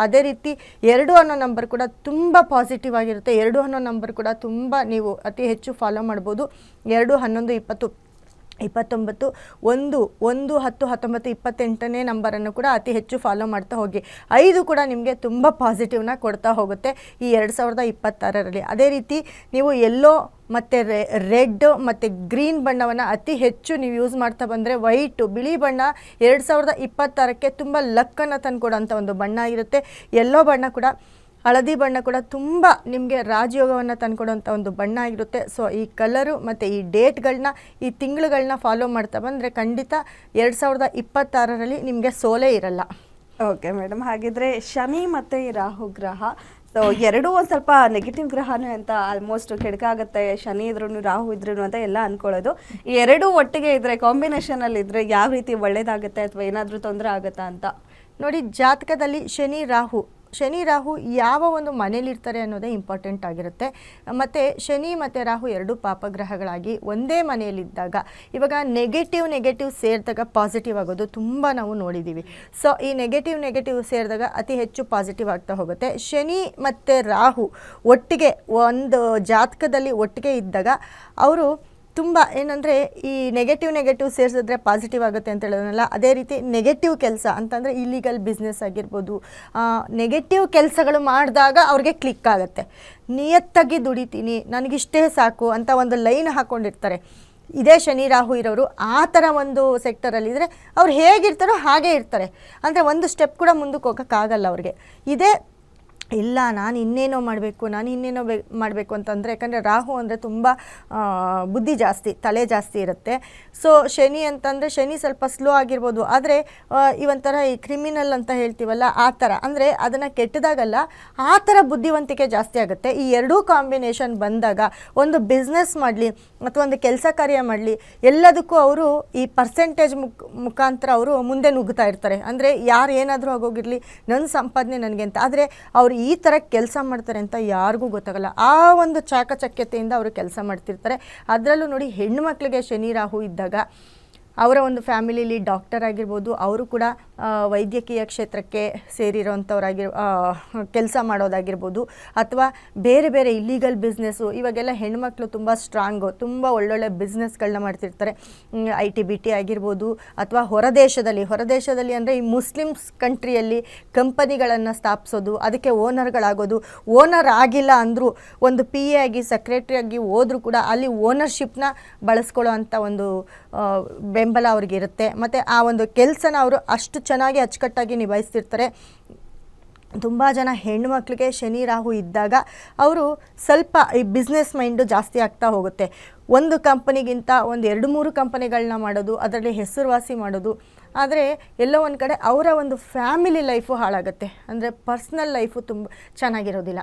ಅದೇ ರೀತಿ ಎರಡು ಅನ್ನೋ ನಂಬರ್ ಕೂಡ ತುಂಬ ಪಾಸಿಟಿವ್ ಆಗಿರುತ್ತೆ. ಎರಡು ಅನ್ನೋ ನಂಬರ್ ಕೂಡ ತುಂಬ ನೀವು ಅತಿ ಹೆಚ್ಚು ಫಾಲೋ ಮಾಡ್ಬೋದು. ಎರಡು ಹನ್ನೊಂದು ಇಪ್ಪತ್ತು. ಇಪ್ಪತ್ತೊಂಬತ್ತು, ಒಂದು ಒಂದು ಹತ್ತು, ಹತ್ತೊಂಬತ್ತು, ಇಪ್ಪತ್ತೆಂಟನೇ ನಂಬರನ್ನು ಕೂಡ ಅತಿ ಹೆಚ್ಚು ಫಾಲೋ ಮಾಡ್ತಾ ಹೋಗಿ. ಐದು ಕೂಡ ನಿಮಗೆ ತುಂಬ ಪಾಸಿಟಿವ್ನ ಕೊಡ್ತಾ ಹೋಗುತ್ತೆ ಈ ಎರಡು ಸಾವಿರದ ಇಪ್ಪತ್ತಾರರಲ್ಲಿ. ಅದೇ ರೀತಿ ನೀವು ಎಲ್ಲೋ ಮತ್ತು ರೆಡ್ ಮತ್ತು ಗ್ರೀನ್ ಬಣ್ಣವನ್ನು ಅತಿ ಹೆಚ್ಚು ನೀವು ಯೂಸ್ ಮಾಡ್ತಾ ಬಂದರೆ ವೈಟು ಬಿಳಿ ಬಣ್ಣ ಎರಡು ಸಾವಿರದ ಇಪ್ಪತ್ತಾರಕ್ಕೆ ತುಂಬ ಲಕ್ಕನ್ನು ತಂದುಕೊಡೋಂಥ ಒಂದು ಬಣ್ಣ ಇರುತ್ತೆ. ಎಲ್ಲೋ ಬಣ್ಣ ಕೂಡ ಹಳದಿ ಬಣ್ಣ ಕೂಡ ತುಂಬ ನಿಮಗೆ ರಾಜಯೋಗವನ್ನು ತಂದುಕೊಡುವಂಥ ಒಂದು ಬಣ್ಣ ಆಗಿರುತ್ತೆ. ಸೊ ಈ ಕಲರು ಮತ್ತು ಈ ಡೇಟ್ಗಳನ್ನ ಈ ತಿಂಗಳುಗಳನ್ನ ಫಾಲೋ ಮಾಡ್ತಾ ಬಂದರೆ ಖಂಡಿತ ಎರಡು ಸಾವಿರದ ಇಪ್ಪತ್ತಾರರಲ್ಲಿ ನಿಮಗೆ ಸೋಲೇ ಇರಲ್ಲ. ಓಕೆ ಮೇಡಮ್ ಹಾಗಿದ್ರೆ ಶನಿ ಮತ್ತು ಈ ರಾಹು ಗ್ರಹ. ಸೊ ಎರಡೂ ಒಂದು ಸ್ವಲ್ಪ ನೆಗೆಟಿವ್ ಗ್ರಹನೇ ಅಂತ ಆಲ್ಮೋಸ್ಟ್ ಕೆಡಕಾಗುತ್ತೆ ಶನಿ ಇದ್ರೂ ರಾಹು ಇದ್ರೂ ಅಂತ ಎಲ್ಲ ಅನ್ಕೊಳ್ಳೋದು. ಈ ಎರಡೂ ಒಟ್ಟಿಗೆ ಇದ್ರೆ ಕಾಂಬಿನೇಷನಲ್ಲಿ ಇದ್ರೆ ಯಾವ ರೀತಿ ಒಳ್ಳೇದಾಗುತ್ತೆ ಅಥವಾ ಏನಾದರೂ ತೊಂದರೆ ಆಗುತ್ತಾ ಅಂತ? ನೋಡಿ ಜಾತಕದಲ್ಲಿ ಶನಿ ರಾಹು ಶನಿ ರಾಹು ಯಾವ ಒಂದು ಮನೇಲಿರ್ತಾರೆ ಅನ್ನೋದೇ ಇಂಪಾರ್ಟೆಂಟ್ ಆಗಿರುತ್ತೆ. ಮತ್ತು ಶನಿ ಮತ್ತು ರಾಹು ಎರಡು ಪಾಪಗ್ರಹಗಳಾಗಿ ಒಂದೇ ಮನೆಯಲ್ಲಿದ್ದಾಗ ಇವಾಗ ನೆಗೆಟಿವ್ ನೆಗೆಟಿವ್ ಸೇರಿದಾಗ ಪಾಸಿಟಿವ್ ಆಗೋದು ತುಂಬ ನಾವು ನೋಡಿದ್ದೀವಿ ಸೊ ಈ ನೆಗೆಟಿವ್ ನೆಗೆಟಿವ್ ಸೇರಿದಾಗ ಅತಿ ಹೆಚ್ಚು ಪಾಸಿಟಿವ್ ಆಗ್ತಾ ಹೋಗುತ್ತೆ. ಶನಿ ಮತ್ತು ರಾಹು ಒಟ್ಟಿಗೆ ಒಂದು ಜಾತಕದಲ್ಲಿ ಒಟ್ಟಿಗೆ ಇದ್ದಾಗ ಅವರು ತುಂಬ ಏನಂದರೆ ಈ ನೆಗೆಟಿವ್ ನೆಗೆಟಿವ್ ಸೇರಿಸಿದ್ರೆ ಪಾಸಿಟಿವ್ ಆಗುತ್ತೆ ಅಂತ ಹೇಳೋದನ್ನಲ್ಲ, ಅದೇ ರೀತಿ ನೆಗೆಟಿವ್ ಕೆಲಸ ಅಂತಂದರೆ ಇಲ್ಲಿಗಲ್ ಬಿಸ್ನೆಸ್ ಆಗಿರ್ಬೋದು ನೆಗೆಟಿವ್ ಕೆಲಸಗಳು ಮಾಡಿದಾಗ ಅವ್ರಿಗೆ ಕ್ಲಿಕ್ ಆಗುತ್ತೆ. ನಿಯತ್ತಾಗಿ ದುಡಿತೀನಿ, ನನಗಿಷ್ಟೇ ಸಾಕು ಅಂತ ಒಂದು ಲೈನ್ ಹಾಕ್ಕೊಂಡಿರ್ತಾರೆ ಇದೇ ಶನಿ ರಾಹು ಇರೋರು ಆ ಥರ ಒಂದು ಸೆಕ್ಟರಲ್ಲಿದ್ದರೆ ಅವ್ರು ಹೇಗಿರ್ತಾರೋ ಹಾಗೇ ಇರ್ತಾರೆ. ಅಂದರೆ ಒಂದು ಸ್ಟೆಪ್ ಕೂಡ ಮುಂದಕ್ಕೆ ಹೋಗೋಕ್ಕಾಗಲ್ಲ ಅವ್ರಿಗೆ. ಇದೇ ಇಲ್ಲ, ನಾನು ಇನ್ನೇನೋ ಮಾಡಬೇಕು, ನಾನು ಇನ್ನೇನೋ ಬೇ, ಮಾಡಬೇಕು ಅಂತಂದರೆ, ಯಾಕಂದರೆ ರಾಹು ಅಂದರೆ ತುಂಬ ಬುದ್ಧಿ ಜಾಸ್ತಿ, ತಲೆ ಜಾಸ್ತಿ ಇರುತ್ತೆ. ಸೊ ಶನಿ ಅಂತಂದರೆ ಶನಿ ಸ್ವಲ್ಪ ಸ್ಲೋ ಆಗಿರ್ಬೋದು. ಆದರೆ ಈ ಒಂಥರ ಈ ಕ್ರಿಮಿನಲ್ ಅಂತ ಹೇಳ್ತೀವಲ್ಲ, ಆ ಥರ. ಅಂದರೆ ಅದನ್ನು ಕೆಟ್ಟದಾಗಲ್ಲ, ಆ ಥರ ಬುದ್ಧಿವಂತಿಕೆ ಜಾಸ್ತಿ ಆಗುತ್ತೆ. ಈ ಎರಡೂ ಕಾಂಬಿನೇಷನ್ ಬಂದಾಗ, ಒಂದು ಬಿಸ್ನೆಸ್ ಮಾಡಲಿ, ಅಥವಾ ಒಂದು ಕೆಲಸ ಕಾರ್ಯ ಮಾಡಲಿ, ಎಲ್ಲದಕ್ಕೂ ಅವರು ಈ ಪರ್ಸೆಂಟೇಜ್ ಮುಖ ಮುಖಾಂತರ ಅವರು ಮುಂದೆ ನುಗ್ಗುತ್ತಾ ಇರ್ತಾರೆ. ಅಂದರೆ ಯಾರು ಏನಾದರೂ ಆಗೋಗಿರಲಿ ನನ್ನ ಸಂಪಾದನೆ ನನಗೆ ಅಂತ. ಆದರೆ ಅವ್ರು ಈ ಥರ ಕೆಲಸ ಮಾಡ್ತಾರೆ ಅಂತ ಯಾರಿಗೂ ಗೊತ್ತಾಗಲ್ಲ. ಆ ಒಂದು ಚಾಕಚಕ್ಯತೆಯಿಂದ ಅವರು ಕೆಲಸ ಮಾಡ್ತಿರ್ತಾರೆ. ಅದರಲ್ಲೂ ನೋಡಿ ಹೆಣ್ಣು ಮಕ್ಕಳಿಗೆ ಶನಿ ರಾಹು ಇದ್ದಾಗ ಅವರ ಒಂದು ಫ್ಯಾಮಿಲಿಲಿ ಡಾಕ್ಟರ್ ಆಗಿರ್ಬೋದು ಅವರು ಕೂಡ ವೈದ್ಯಕೀಯ ಕ್ಷೇತ್ರಕ್ಕೆ ಸೇರಿರೋವಂಥವ್ರಾಗಿರ್ ಕೆಲಸ ಮಾಡೋದಾಗಿರ್ಬೋದು ಅಥವಾ ಬೇರೆ ಬೇರೆ ಇಲ್ಲೀಗಲ್ ಬಿಸ್ನೆಸ್ಸು ಇವಾಗೆಲ್ಲ ಹೆಣ್ಮಕ್ಳು ತುಂಬ ಸ್ಟ್ರಾಂಗು ತುಂಬ ಒಳ್ಳೊಳ್ಳೆ ಬಿಸ್ನೆಸ್ಗಳನ್ನ ಮಾಡ್ತಿರ್ತಾರೆ. ಐ ಟಿ ಬಿ ಟಿ ಆಗಿರ್ಬೋದು ಅಥವಾ ಹೊರದೇಶದಲ್ಲಿ ಹೊರದೇಶದಲ್ಲಿ ಅಂದರೆ ಈ ಮುಸ್ಲಿಮ್ಸ್ ಕಂಟ್ರಿಯಲ್ಲಿ ಕಂಪನಿಗಳನ್ನು ಸ್ಥಾಪಿಸೋದು ಅದಕ್ಕೆ ಓನರ್ಗಳಾಗೋದು ಓನರ್ ಆಗಿಲ್ಲ ಅಂದರೂ ಒಂದು ಪಿ ಎ ಆಗಿ ಸೆಕ್ರೆಟ್ರಿ ಆಗಿ ಹೋದರೂ ಕೂಡ ಅಲ್ಲಿ ಓನರ್ಶಿಪ್ನ ಬಳಸ್ಕೊಳ್ಳೋ ಅಂಥ ಒಂದು ಆ, ಬೆಂಬಲ ಅವ್ರಿಗೆ ಇರುತ್ತೆ ಮತ್ತು ಆ ಒಂದು ಕೆಲಸನ ಅವರು ಅಷ್ಟು ಚೆನ್ನಾಗಿ ಅಚ್ಚುಕಟ್ಟಾಗಿ ನಿಭಾಯಿಸ್ತಿರ್ತಾರೆ. ತುಂಬ ಜನ ಹೆಣ್ಮಕ್ಳಿಗೆ ಶನಿ, ರಾಹು ಇದ್ದಾಗ ಅವರು ಸ್ವಲ್ಪ ಈ ಬಿಸ್ನೆಸ್ ಮೈಂಡು ಜಾಸ್ತಿ ಆಗ್ತಾ ಹೋಗುತ್ತೆ. ಒಂದು ಕಂಪನಿಗಿಂತ ಒಂದು ಎರಡು, ಮೂರು ಕಂಪನಿಗಳನ್ನ ಮಾಡೋದು, ಅದರಲ್ಲಿ ಹೆಸರುವಾಸಿ ಮಾಡೋದು, ಆದರೆ ಎಲ್ಲೋ ಒಂದು ಕಡೆ ಅವರ ಒಂದು ಫ್ಯಾಮಿಲಿ ಲೈಫು ಹಾಳಾಗುತ್ತೆ. ಅಂದರೆ ಪರ್ಸ್ನಲ್ ಲೈಫು ತುಂಬ ಚೆನ್ನಾಗಿರೋದಿಲ್ಲ.